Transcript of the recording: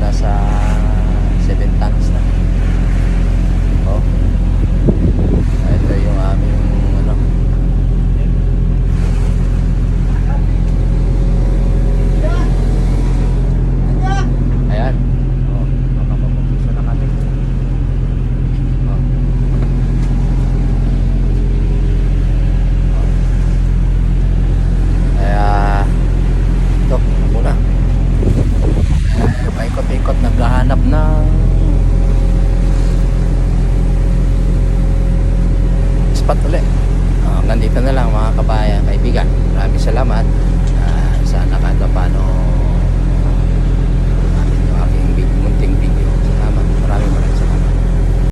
nasa 7 tons spot ulit. Ah, uh, nandito na lang mga kabayan, kaibigan. Maraming salamat.